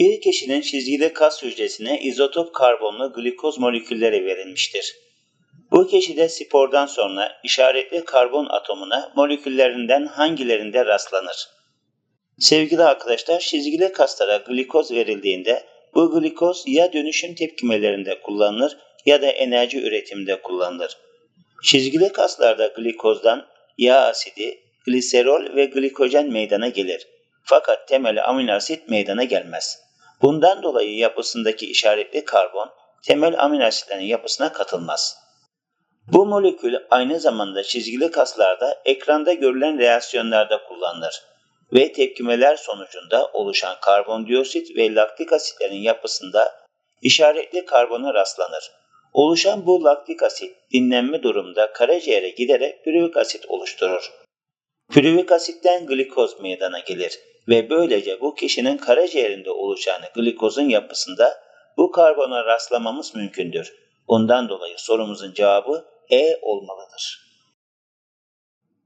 Bir kişinin çizgili kas hücresine izotop karbonlu glikoz molekülleri verilmiştir. Bu kişide spordan sonra işaretli karbon atomuna moleküllerinden hangilerinde rastlanır? Sevgili arkadaşlar, çizgili kaslara glikoz verildiğinde bu glikoz ya dönüşüm tepkimelerinde kullanılır ya da enerji üretiminde kullanılır. Çizgili kaslarda glikozdan yağ asidi, gliserol ve glikojen meydana gelir. Fakat temel amino asit meydana gelmez. Bundan dolayı yapısındaki işaretli karbon temel amino asitlerin yapısına katılmaz. Bu molekül aynı zamanda çizgili kaslarda ekranda görülen reaksiyonlarda kullanılır ve tepkimeler sonucunda oluşan karbondioksit ve laktik asitlerin yapısında işaretli karbona rastlanır. Oluşan bu laktik asit dinlenme durumunda karaciğere giderek pürüvik asit oluşturur. Pürüvik asitten glikoz meydana gelir ve böylece bu kişinin karaciğerinde oluşan glikozun yapısında bu karbona rastlamamız mümkündür. Bundan dolayı sorumuzun cevabı E olmalıdır.